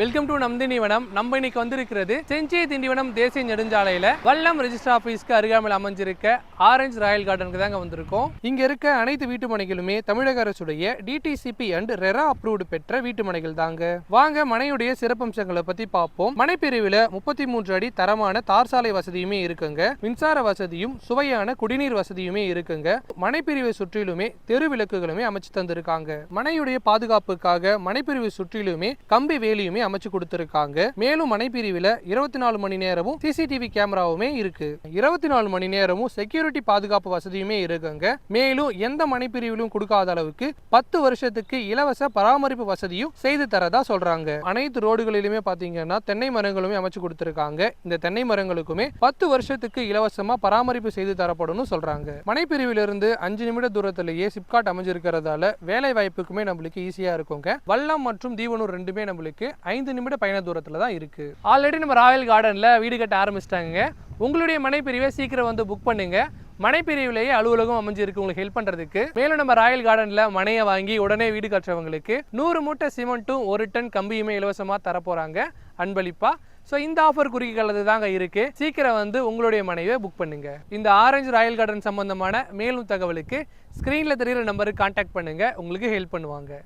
Welcome to நம் திண்டிவனம் நம்ம இன்னைக்கு வந்திருக்கிறது செஞ்சி திண்டிவனம் தேசிய நெடுஞ்சாலையில. வல்லம் ரெஜிஸ்டர் ஆபீஸ்க்கு அருகாமையில் அமைஞ்சிருக்க ஆரஞ்சு ராயல் கார்டனுக்கு தாங்க வந்திருக்கோம். இங்க இருக்க அனைத்து வீட்டு மனைகளுமே தமிழக அரசுடைய டிடிசிபி அண்ட் ரெரா அப்ரூவ்டு பெற்ற வீட்டு மனைகள் தாங்க. வாங்க மனையுடைய சிறப்பம்சங்களை பத்தி பார்ப்போம். மனைப்பிரிவுல முப்பத்தி மூன்று அடி தரமான தார் சாலை வசதியுமே இருக்குங்க. மின்சார வசதியும் சுவையான குடிநீர் வசதியுமே இருக்குங்க. மனைப்பிரிவை சுற்றிலுமே தெரு விளக்குகளுமே அமைச்சு தந்திருக்காங்க. மனையுடைய பாதுகாப்புக்காக மனைப்பிரிவு சுற்றிலுமே கம்பி வேலியுமே அமைச்சு கொடுத்திருக்காங்க. மேலும் மனைப்பிரிவில் இருபத்தி நாலு மணி நேரமும் சிசிடிவி கேமராவுமே இருக்கு. இருபத்தி நாலு மணி நேரமும் செக்யூரிட்டி பாதுகாப்பு வசதியுமே இருக்குங்க. மேலும் எந்த மனைப்பிரிவிலும் கொடுக்காத அளவுக்கு பத்து வருஷத்துக்கு இலவச பராமரிப்பு வசதியும் செய்து தரதா சொல்றாங்க. அனைத்து ரோடுகளிலுமே பாத்தீங்கன்னா தென்னை மரங்களுமே அமைச்சு கொடுத்திருக்காங்க. இந்த தென்னை மரங்களுக்குமே பத்து வருஷத்துக்கு இலவசமா பராமரிப்பு செய்து தரப்படும் சொல்றாங்க. மனைப்பிரிவிலிருந்து அஞ்சு நிமிட தூரத்திலேயே சிப்காட் அமைஞ்சிருக்கிறதால வேலை வாய்ப்புக்குமே நம்மளுக்கு ஈஸியா இருக்குங்க. வல்லம் மற்றும் தீவனூர் ரெண்டுமே நம்மளுக்கு ஐந்து ஐந்து நிமிட பயண தூரத்தில் தான் இருக்குது ஆல்ரெடி நம்ம ராயல் கார்டனில் வீடு கட்ட ஆரம்பிச்சிட்டாங்க உங்களுடைய மனைப்பிரிவை சீக்கிரம் வந்து புக் பண்ணுங்க. மனைப்பிரிவிலேயே அலுவலகம் அமைஞ்சிருக்கு உங்களுக்கு ஹெல்ப் பண்றதுக்கு. மேலும் நம்ம ராயல் கார்டனில் மனையை வாங்கி உடனே வீடு கட்டுறவங்களுக்கு நூறு மூட்டை சிமெண்ட்டும் ஒரு டன் கம்பியுமே இலவசமாக தரப்போகிறாங்க அன்பளிப்பா. ஸோ இந்த ஆஃபர் குறிக்கிறது தாங்க இருக்கு. சீக்கிரம் வந்து உங்களுடைய மனைவியை புக் பண்ணுங்க. இந்த ஆரஞ்சு ராயல் கார்டன் சம்பந்தமான மேலும் தகவலுக்கு ஸ்க்ரீனில் தெரிகிற நம்பருக்கு காண்டாக்ட் பண்ணுங்க. உங்களுக்கு ஹெல்ப் பண்ணுவாங்க.